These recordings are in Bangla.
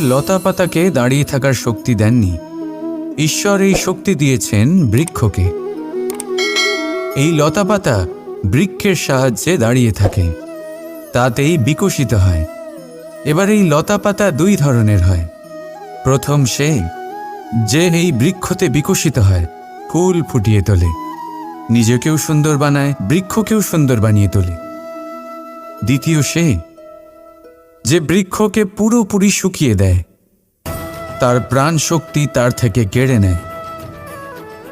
লতা পাতাকে দাঁড়িয়ে থাকার শক্তি দেননি। ঈশ্বর এই শক্তি দিয়েছেন বৃক্ষকে। এই লতা পাতা বৃক্ষের সাহায্যে দাঁড়িয়ে থাকে। তাতেই বিকশিত হয়। এবার এই লতা পাতা দুই ধরনের হয়। প্রথম সে, যে এই বৃক্ষতে বিকশিত হয়, ফুল ফুটিয়ে তোলে। নিজেকেও সুন্দর বানায়, বৃক্ষকেও সুন্দর বানিয়ে তোলে। দ্বিতীয় সে, যে বৃক্ষকে পুরোপুরি শুকিয়ে দেয়। তার প্রাণ শক্তি তার থেকে কেড়ে নেয়।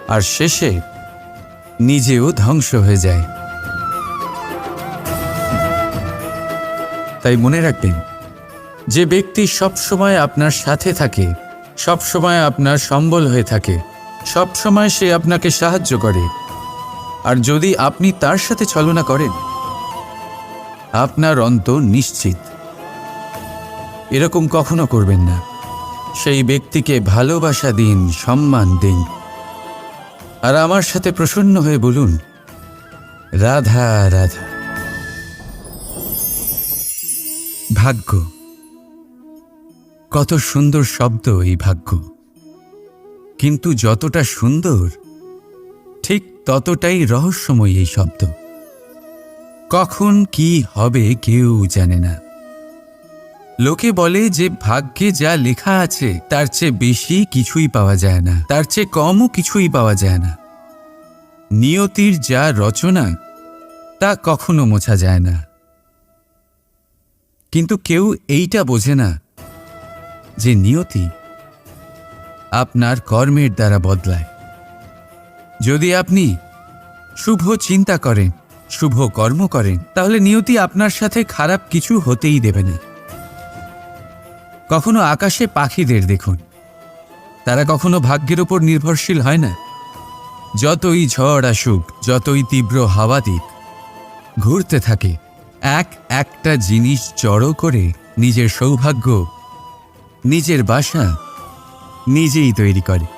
আর শেষে নিজেও ধ্বংস হয়ে যায়। তাই মনে রাখবেন, যে ব্যক্তি সবসময় আপনার সাথে থাকে, সবসময় আপনার সম্বল হয়ে থাকে, সবসময় সে আপনাকে সাহায্য করে। আর যদি আপনি তার সাথে ছলনা করেন, আপনার অন্ত নিশ্চিত। এরকম কখনো করবেন না। সেই ব্যক্তিকে ভালোবাসা দিন, সম্মান দিন। আর আমার সাথে প্রসন্ন হয়ে বলুন, রাধা রাধা। ভাগ্য, কত সুন্দর শব্দ এই ভাগ্য। কিন্তু যতটা সুন্দর ততটাই রহস্যময় এই শব্দ। কখন কি হবে কেউ জানে না। লোকে বলে যে ভাগ্যে যা লেখা আছে, তার চেয়ে বেশি কিছুই পাওয়া যায় না, তার চেয়ে কমও কিছুই পাওয়া যায় না। নিয়তির যা রচনা, তা কখনো মোছা যায় না। কিন্তু কেউ এইটা বোঝে না যে নিয়তি আপনার কর্মের দ্বারা বদলায়। যদি আপনি শুভ চিন্তা করেন, শুভ কর্ম করেন, তাহলে নিয়তি আপনার সাথে খারাপ কিছু হতেই দেবে না। কখনো আকাশে পাখিদের দেখুন। তারা কখনো ভাগ্যের ওপর নির্ভরশীল হয় না। যতই ঝড় আসুক, যতই তীব্র হাওয়া দিক, ঘুরতে থাকে। এক একটা জিনিস জড়ো করে নিজের সৌভাগ্য, নিজের বাসা নিজেই তৈরি করে।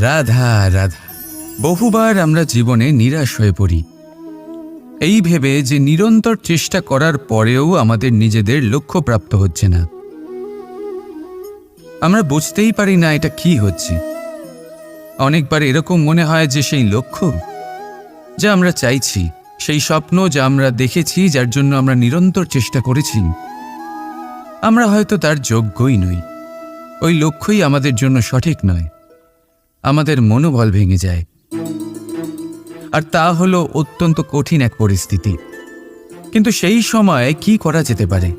রাধা রাধা। বহুবার আমরা জীবনে নিরাশ হয়ে পড়ি। এই ভেবে যে নিরন্তর চেষ্টা করার পরেও আমাদের নিজেদের লক্ষ্য প্রাপ্ত হচ্ছে না। আমরা বুঝতেই পারি না এটা কি হচ্ছে। অনেকবার এরকম মনে হয় যে সেই লক্ষ্য যা আমরা চাইছি, সেই স্বপ্ন যা আমরা দেখেছি, যার জন্য আমরা নিরন্তর চেষ্টা করেছি, আমরা হয়তো তার যোগ্যই নই। ওই লক্ষ্যই আমাদের জন্য সঠিক নয়। আমাদের মনোবল ভেঙে যায়। আর তা হলো অত্যন্ত কঠিন এক পরিস্থিতি। কিন্তু সেই সময় কি করা যেতে পারে?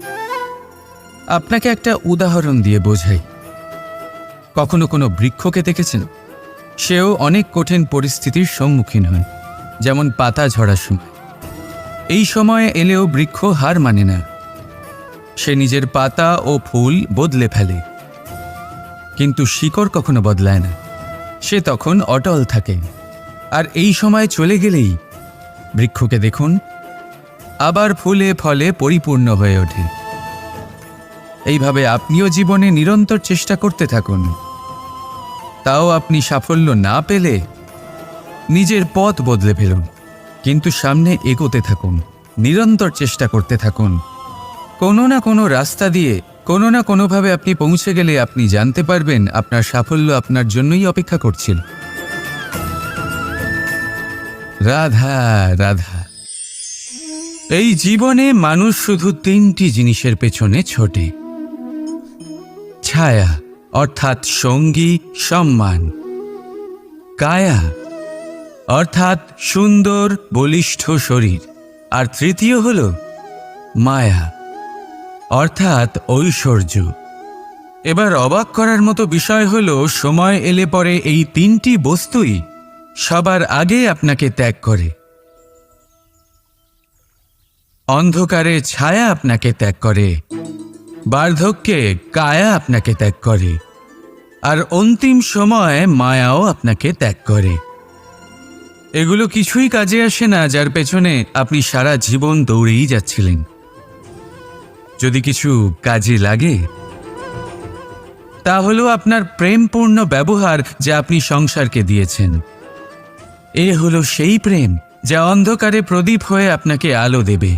আপনাকে একটা উদাহরণ দিয়ে বোঝাই। কখনো কোনো বৃক্ষকে দেখেছেন? সেও অনেক কঠিন পরিস্থিতির সম্মুখীন হয় যেমন পাতা ঝরার সময়। এই সময়ে এলেও বৃক্ষ হার মানে না। সে নিজের পাতা ও ফুল বদলে ফেলে। কিন্তু শিকড় কখনো বদলায় না। সে তখন অটল থাকে। আর এই সময় চলে গেলেই বৃক্ষকে দেখুন আবার ফুলে ফলে পরিপূর্ণ হয়ে ওঠে। এইভাবে আপনিও জীবনে নিরন্তর চেষ্টা করতে থাকুন। তাও আপনি সাফল্য না পেলে নিজের পথ বদলে ফেলুন। কিন্তু সামনে এগোতে থাকুন, নিরন্তর চেষ্টা করতে থাকুন। কোনো না কোনো রাস্তা দিয়ে কোনো না কোনোভাবে আপনি পৌঁছে গেলে আপনি জানতে পারবেন আপনার সাফল্য আপনার জন্যই অপেক্ষা করছিল। রাধা রাধা। এই জীবনে মানুষ শুধু তিনটি জিনিসের পেছনে ছোটে। ছায়া, অর্থাৎ সঙ্গী, সম্মান। কায়া, অর্থাৎ সুন্দর, বলিষ্ঠ শরীর। আর তৃতীয় হল, মায়া। অর্থাৎ ঐশ্বর্য। এবার অবাক করার মতো বিষয় হল, সময় এলে পরে এই তিনটি বস্তুই সবার আগে আপনাকে ত্যাগ করে। অন্ধকারে ছায়া আপনাকে ত্যাগ করে, বার্ধক্যে কায়া আপনাকে ত্যাগ করে, আর অন্তিম সময়ে মায়াও আপনাকে ত্যাগ করে। এগুলো কিছুই কাজে আসে না যার পেছনে আপনি সারা জীবন দৌড়েই যাচ্ছিলেন। যদি কিছু কাজে লাগে তা হলো আপনার প্রেমপূর্ণ ব্যবহার যা আপনি সংসারকে দিয়েছেন। এ হলো সেই প্রেম যা অন্ধকারে প্রদীপ হয়ে আপনাকে আলো দেবে।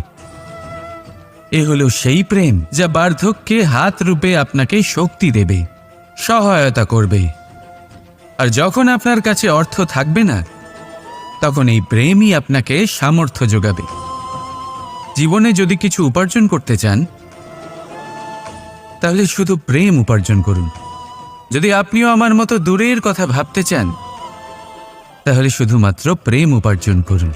এ হলো সেই প্রেম যা বার্ধক্যে হাত রূপে আপনাকে শক্তি দেবে, সহায়তা করবে। আর যখন আপনার কাছে অর্থ থাকবে না, তখন এই প্রেমই আপনাকে সামর্থ্য যোগাবে। জীবনে যদি কিছু উপার্জন করতে চান তাহলে শুধু প্রেম উপার্জন করুন। যদি আপনিও আমার মতো দূরের কথা ভাবতে চান, তাহলে শুধুমাত্র প্রেম উপার্জন করুন।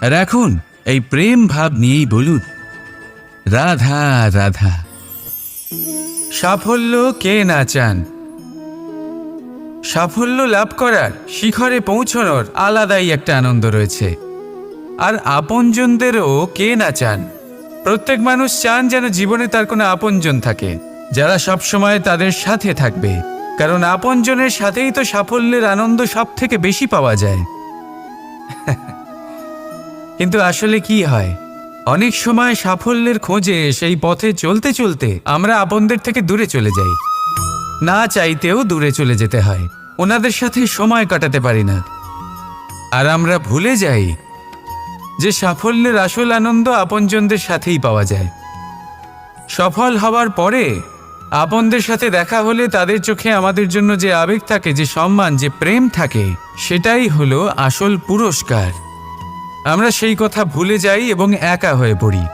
আর এখন এই প্রেম ভাব নিয়েই বলুন, রাধা রাধা। সাফল্য কে না চান? সাফল্য লাভ করার শিখরে পৌঁছানোর আলাদাই একটা আনন্দ রয়েছে। আর আপনজনদেরও কে না চান? প্রত্যেক মানুষ চান যেন জীবনে তার কোনো আপনজন থাকে, যারা সব সময় তাদের সাথে থাকবে। কারণ আপনজনের সাথেই তো সাফল্যের আনন্দ সব থেকে বেশি পাওয়া যায়। কিন্তু আসলে কি হয়? অনেক সময় সাফল্যের খোঁজে সেই পথে চলতে চলতে আমরা আপনদের থেকে দূরে চলে যাই। না চাইতেও দূরে চলে যেতে হয়। ওনাদের সাথে সময় কাটাতে পারি না। আর আমরা ভুলে যাই যে সাফল্যের আসল আনন্দ আপনজনদের সাথেই পাওয়া যায়। সফল হওয়ার পরে আপনদের সাথে দেখা হলে তাদের চোখে আমাদের জন্য যে আবেগ থাকে, যে সম্মান, যে প্রেম থাকে, সেটাই হলো আসল পুরস্কার। আমরা সেই কথা ভুলে যাই এবং একা হয়ে পড়ি।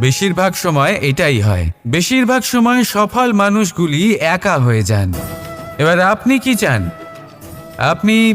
বেশিরভাগ সময় এটাই হয়। বেশিরভাগ সময় সফল মানুষগুলি একা হয়ে যান। এবার আপনি কি চান? আপনি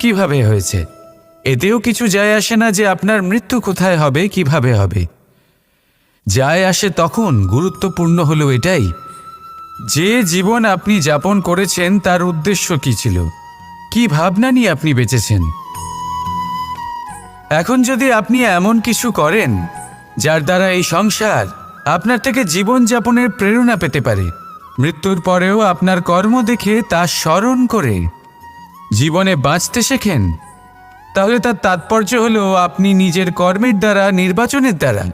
কীভাবে হয়েছে? এতেও কিছু যায় আসে না যে আপনার মৃত্যু কোথায় হবে, কীভাবে হবে। যায় আসে তখন গুরুত্বপূর্ণ হলো এটাই, যে জীবন আপনি যাপন করেছেন তার উদ্দেশ্য কি ছিল? কি ভাবনা নিয়ে আপনি বেঁচেছেন? এখন যদি আপনি এমন কিছু করেন, যার দ্বারা এই সংসার আপনার থেকে জীবন যাপনের প্রেরণা পেতে পারে, মৃত্যুর পরেও আপনার কর্ম দেখে তা স্মরণ করে জীবনে বাঁচতে শেখেন। তাহলে তার তাৎপর্য হলো আপনি নিজের কর্মের দ্বারা, নির্বাচনের দ্বারা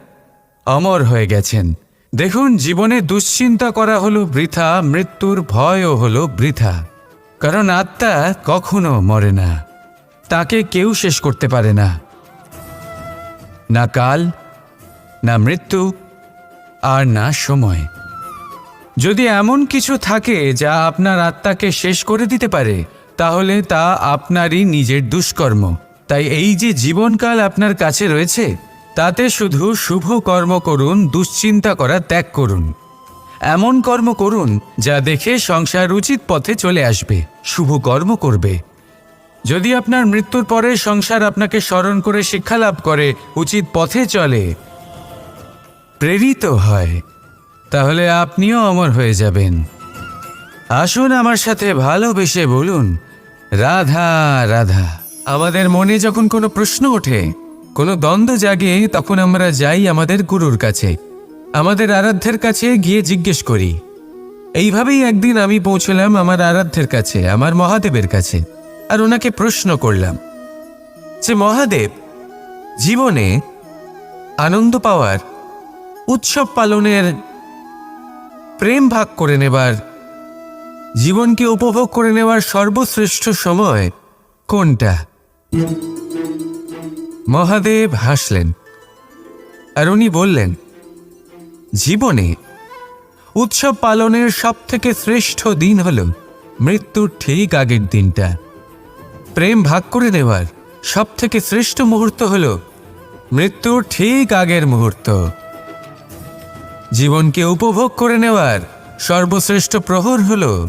অমর হয়ে গেছেন। দেখুন, জীবনে দুশ্চিন্তা করা হলো বৃথা, মৃত্যুর ভয়ও হলো বৃথা। কারণ আত্মা কখনো মরে না। তাকে কেউ শেষ করতে পারে না। না কাল, না মৃত্যু, আর না সময়। যদি এমন কিছু থাকে যা আপনার আত্মাকে শেষ করে দিতে পারে তাহলে তা আপনারই নিজের দুষ্কর্ম। তাই এই যে জীবনকাল আপনার কাছে রয়েছে, তাতে শুধু শুভ কর্ম করুন, দুশ্চিন্তা করা ত্যাগ করুন। এমন কর্ম করুন, যা দেখে সংসার উচিত পথে চলে আসবে, শুভ কর্ম করবে। যদি আপনার মৃত্যুর পরে সংসার আপনাকে স্মরণ করে শিক্ষা লাভ করে, উচিত পথে চলে। প্রেরিত হয়। তাহলে আপনিও অমর হয়ে যাবেন। আসুন আমার সাথে ভালোবেসে বলুন রাধা রাধা। আমাদের মনে যখন কোনো প্রশ্ন ওঠে, কোনো দ্বন্দ্ব জাগে, তখন আমরা যাই আমাদের গুরুর কাছে। আমাদের আরাধ্যের কাছে গিয়ে জিজ্ঞেস করি। এইভাবেই একদিন আমি পৌঁছলাম আমার আরাধ্যের কাছে, আমার মহাদেবের কাছে, আর ওনাকে প্রশ্ন করলাম যে, মহাদেব, জীবনে আনন্দ পাওয়ার, উৎসব পালনের, প্রেম ভাগ করে নেবার জীবনকে উপভোগ করে নেওয়ার সর্বশ্রেষ্ঠ সময় কোনটা? মহাদেব হাসলেন, আর উনি বললেন, জীবনে উৎসব পালনের সব থেকে শ্রেষ্ঠ দিন হল মৃত্যুর ঠিক আগের দিনটা। প্রেম ভাগ করে নেওয়ার সব থেকে শ্রেষ্ঠ মুহূর্ত হল মৃত্যুর ঠিক আগের মুহূর্ত। জীবনকে উপভোগ করে নেওয়ার সর্বশ্রেষ্ঠ প্রহর হল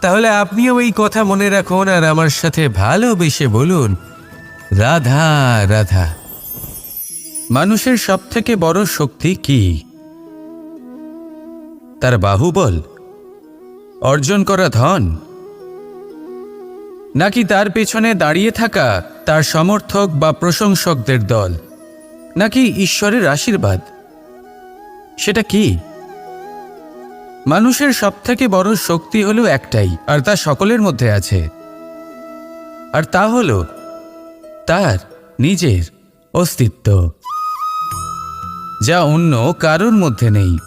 তাহলে আপনিও এই কথা মনে রাখুন আর আমার সাথে ভালোবেসে বলুন। রাধা রাধা। মানুষের সব থেকে বড় শক্তি কি? তার বাহুবল? অর্জন করা ধন? নাকি তার পেছনে দাঁড়িয়ে থাকা তার সমর্থক বা প্রশংসকদের দল? নাকি ঈশ্বরের আশীর্বাদ? সেটা কি? মানুষের সবথেকে বড় শক্তি হলো একটাই, আর তা সকলের মধ্যে আছে। আর তা হলো তার নিজের অস্তিত্ব, যা অন্য কারোর মধ্যে নেই।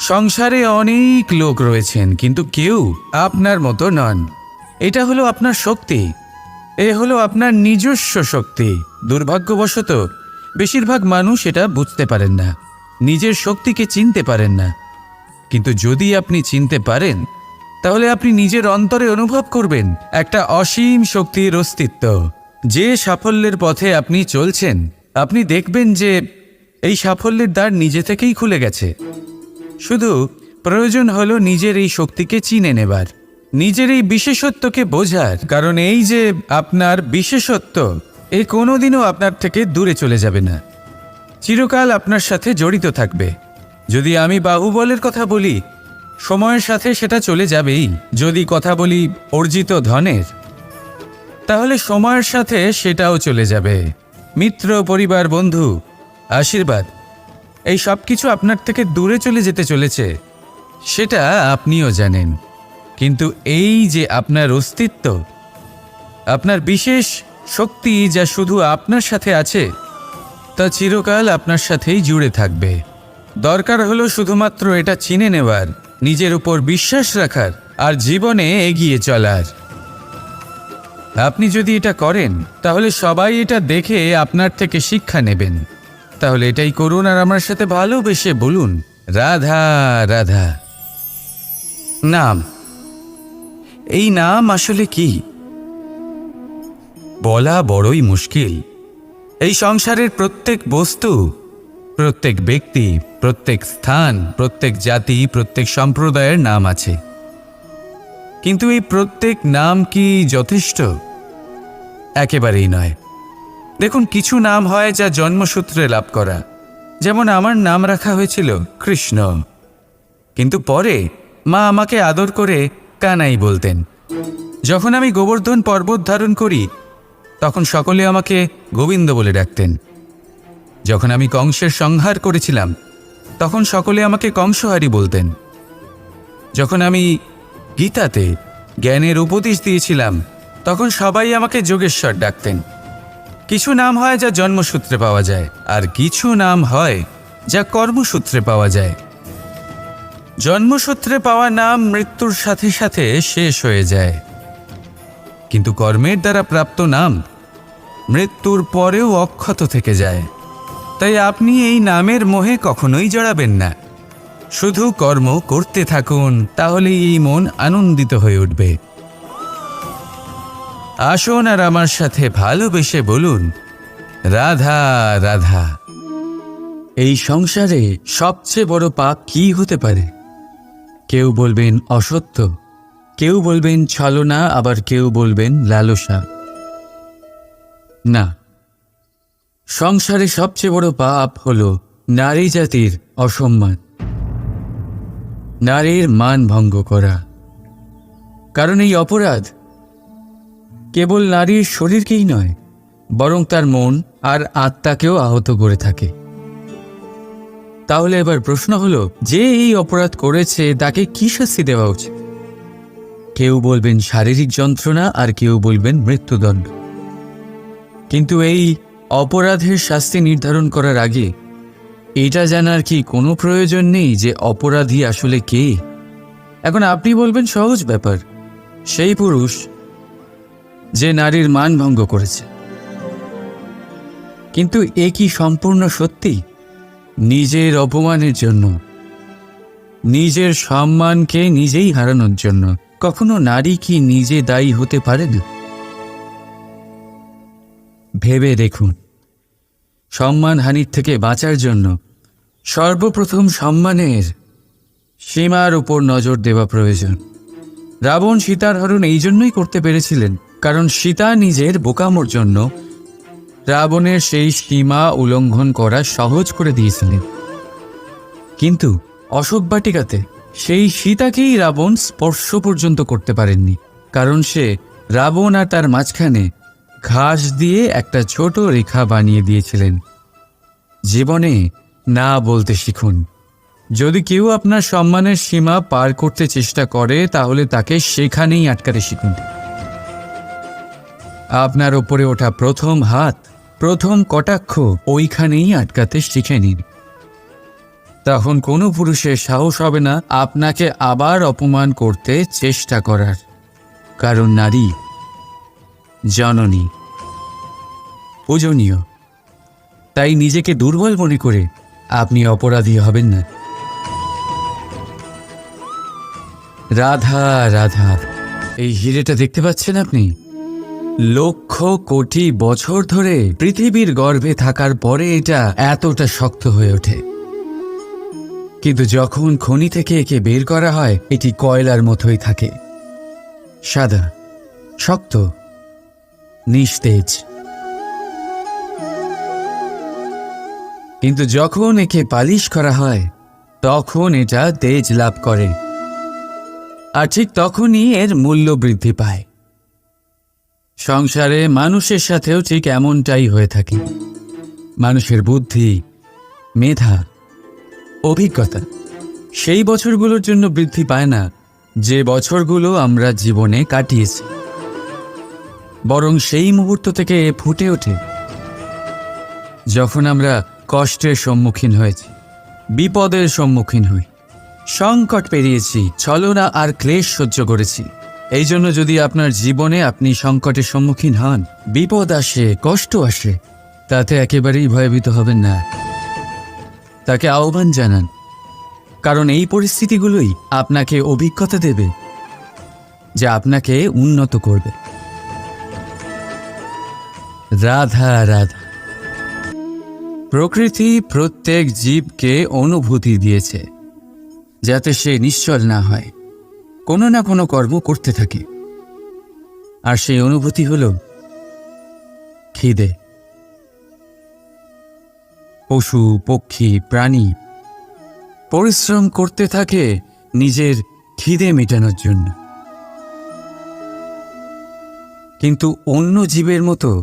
সংসারে অনেক লোক রয়েছেন, কিন্তু কেউ আপনার মতো নন। এটা হলো আপনার শক্তি, এ হলো আপনার নিজস্ব শক্তি। দুর্ভাগ্যবশত, বেশিরভাগ মানুষ এটা বুঝতে পারেন না। নিজের শক্তিকে চিনতে পারেন না। কিন্তু যদি আপনি চিনতে পারেন, তাহলে আপনি নিজের অন্তরে অনুভব করবেন একটা অসীম শক্তির অস্তিত্ব। যে সাফল্যের পথে আপনি চলছেন, আপনি দেখবেন যে এই সাফল্যের দ্বার নিজে থেকেই খুলে গেছে। শুধু প্রয়োজন হলো নিজের এই শক্তিকে চিনে নেবার, নিজের এই বিশেষত্বকে বোঝার। কারণ এই যে আপনার বিশেষত্ব, এ কোনোদিনও আপনার থেকে দূরে চলে যাবে না। চিরকাল আপনার সাথে জড়িত থাকবে। যদি আমি বাহুবলের কথা বলি, সময়ের সাথে সেটা চলে যাবেই। যদি কথা বলি অর্জিত ধনের, তাহলে সময়ের সাথে সেটাও চলে যাবে। মিত্র, পরিবার, বন্ধু, আশীর্বাদ, এই সব কিছু আপনার থেকে দূরে চলে যেতে চলেছে, সেটা আপনিও জানেন। কিন্তু এই যে আপনার অস্তিত্ব, আপনার বিশেষ শক্তি যা শুধু আপনার সাথে আছে তা চিরকাল আপনার সাথেই জুড়ে থাকবে। দরকার হলো শুধুমাত্র এটা চিনে নেওয়ার, নিজের উপর বিশ্বাস রাখার আর জীবনে এগিয়ে চলার। আপনি যদি এটা করেন, তাহলে সবাই এটা দেখে আপনার থেকে শিক্ষা নেবেন। তাহলে এটাই করুন আর আমার সাথে ভালোবেসে বলুন, রাধা রাধা। নাম। এই নাম আসলে কি? বলা বড়ই মুশকিল। এই সংসারের প্রত্যেক বস্তু, প্রত্যেক ব্যক্তি, প্রত্যেক স্থান, প্রত্যেক জাতি, প্রত্যেক সম্প্রদায়ের নাম আছে। কিন্তু এই প্রত্যেক নাম কি যথেষ্ট? একেবারেই নয়। দেখুন, কিছু নাম হয় যা জন্মসূত্রে লাভ করা। যেমন, আমার নাম রাখা হয়েছিল কৃষ্ণ। কিন্তু পরে মা আমাকে আদর করে কানাই বলতেন। যখন আমি গোবর্ধন পর্বত ধারণ করি, তখন সকলে আমাকে গোবিন্দ বলে ডাকতেন। যখন আমি কংসের সংহার করেছিলাম, তখন সকলে আমাকে কংসহারি বলতেন। যখন আমি গীতাতে জ্ঞানের উপদেশ দিয়েছিলাম, তখন সবাই আমাকে যোগেশ্বর ডাকতেন। কিছু নাম হয় যা জন্মসূত্রে পাওয়া যায়, আর কিছু নাম হয় যা কর্মসূত্রে পাওয়া যায়। জন্মসূত্রে পাওয়া নাম মৃত্যুর সাথে সাথে শেষ হয়ে যায়। কিন্তু কর্মের দ্বারা প্রাপ্ত নাম মৃত্যুর পরেও অক্ষত থেকে যায়। তাই আপনি এই নামের মোহে কখনোই জড়াবেন না। শুধু কর্ম করতে থাকুন তাহলে এই মন আনন্দিত হয়ে উঠবে। আসুন আর আমার সাথে ভালোবেসে বলুন, রাধা রাধা, এই সংসারে সবচেয়ে বড় পাপ কি হতে পারে? কেউ বলবেন অসত্য, কেউ বলবেন ছলনা, আবার কেউ বলবেন লালসা। না। সংসারে সবচেয়ে বড় পাপ হল নারী জাতির অসম্মান। নারীর মান ভঙ্গ করা। কারণ এই অপরাধ কেবল নারীর শরীরকেই নয়, বরং তার মন আর আত্মাকেও আহত করে থাকে। তাহলে এবার প্রশ্ন হলো, যে এই অপরাধ করেছে তাকে কি শাস্তি দেওয়া উচিত? কেউ বলবেন শারীরিক যন্ত্রণা আর কেউ বলবেন মৃত্যুদণ্ড। কিন্তু এই অপরাধের শাস্তি নির্ধারণ করার আগে এটা জানার কি কোনো প্রয়োজন নেই যে অপরাধী আসলে কে? এখন আপনি বলবেন সহজ ব্যাপার। সেই পুরুষ যে নারীর মান ভঙ্গ করেছে। কিন্তু এ কি সম্পূর্ণ সত্যি? নিজের অপমানের জন্য, নিজের সম্মানকে নিজেই হারানোর জন্য। কখনো নারী কি নিজে দায়ী হতে পারে না ভেবে দেখুন। সম্মানহানির থেকে বাঁচার জন্য সর্বপ্রথম সম্মানের সীমার উপর নজর দেওয়া প্রয়োজন। রাবণ সীতার হরণ এই জন্যই করতে পেরেছিলেন, কারণ সীতা নিজের বোকামোর জন্য রাবণের সেই সীমা উল্লঙ্ঘন করা সহজ করে দিয়েছিলেন। কিন্তু অশোক বাটিকাতে সেই সীতাকেই রাবণ স্পর্শ পর্যন্ত করতে পারেননি, কারণ সে রাবণ আর তার মাঝখানে ঘাস দিয়ে একটা ছোট রেখা বানিয়ে দিয়েছিলেন। জীবনে না বলতে শিখুন। যদি কেউ আপনার সম্মানের সীমা পার করতে চেষ্টা করে, তাহলে তাকে সেখানেই আটকাতে শিখুন। আপনার ওপরে ওঠা প্রথম হাত, প্রথম কটাক্ষ, ওইখানেই আটকাতে শিখে নিন। তখন কোনো পুরুষের সাহস হবে না আপনাকে আবার অপমান করতে চেষ্টা করার। কারণ নারী জননী। পূজনীয়, তাই নিজেকে দুর্বল মনে করে আপনি অপরাধী হবেন না। রাধা রাধা, এই হিরেটা দেখতে পাচ্ছেন আপনি? লক্ষ কোটি বছর ধরে পৃথিবীর গর্ভে থাকার পরে এটা এতটা শক্ত হয়ে ওঠে। কিন্তু যখন খনি থেকে একে বের করা হয়, এটি কয়লার মতোই থাকে। সাদা, শক্ত নিস্তেজ। কিন্তু যখন একে পালিশ করা হয়, তখন এটা তেজ লাভ করে। আর ঠিক তখনই এর মূল্য বৃদ্ধি পায়। সংসারে মানুষের সাথেও ঠিক এমনটাই হয়ে থাকে। মানুষের বুদ্ধি, মেধা, অভিজ্ঞতা, সেই বছরগুলোর জন্য বৃদ্ধি পায় না যে বছরগুলো আমরা জীবনে কাটিয়েছি। বরং সেই মুহূর্ত থেকে ফুটে ওঠে যখন আমরা কষ্টের সম্মুখীন হয়েছি, বিপদের সম্মুখীন হই, সংকট পেরিয়েছি, ছলনা আর ক্লেশ সহ্য করেছি। এই জন্য যদি আপনার জীবনে আপনি সংকটের সম্মুখীন হন, বিপদ আসে, কষ্ট আসে, তাতে একেবারেই ভয়ভীত হবেন না। তাকে আহ্বান জানান, কারণ এই পরিস্থিতিগুলোই আপনাকে অভিজ্ঞতা দেবে, যা আপনাকে উন্নত করবে। রাধা রাধা। প্রকৃতি প্রত্যেক জীবকে অনুভূতি দিয়েছে, যাতে সে নিশ্চল না হয়, কোনো না কোনো কর্ম করতে থাকে। আর সেই অনুভূতি হল খিদে। পশু, পক্ষী, প্রাণী পরিশ্রম করতে থাকে নিজের খিদে মেটানোর জন্য। কিন্তু অন্য জীবের মতো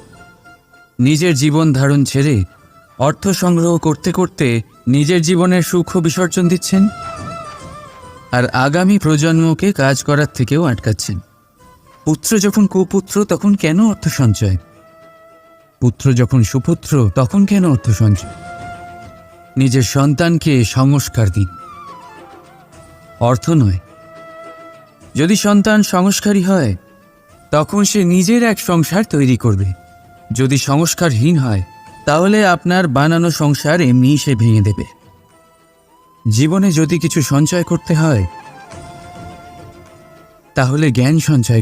নিজের জীবন ধারণ ছেড়ে অর্থ সংগ্রহ করতে করতে নিজের জীবনের সুখ বিসর্জন দিচ্ছেন আর আগামী প্রজন্মকে কাজ করার থেকেও আটকাচ্ছেন। পুত্র যখন কুপুত্র, তখন কেন অর্থ সঞ্চয়? পুত্র যখন সুপুত্র, তখন কেন অর্থ সঞ্চয়? নিজের সন্তানকে সংস্কার দিন। অর্থ নয়। যদি সন্তান সংস্কারী হয়, তখন সে নিজের এক সংসার তৈরি করবে। যদি সংস্কারহীন হয়, তাহলে আপনার বানানো সংসার এমনি সে ভেঙে দেবে জীবনে যদি কিছু সঞ্চয় করতে হয়, তাহলে জ্ঞান সঞ্চয়।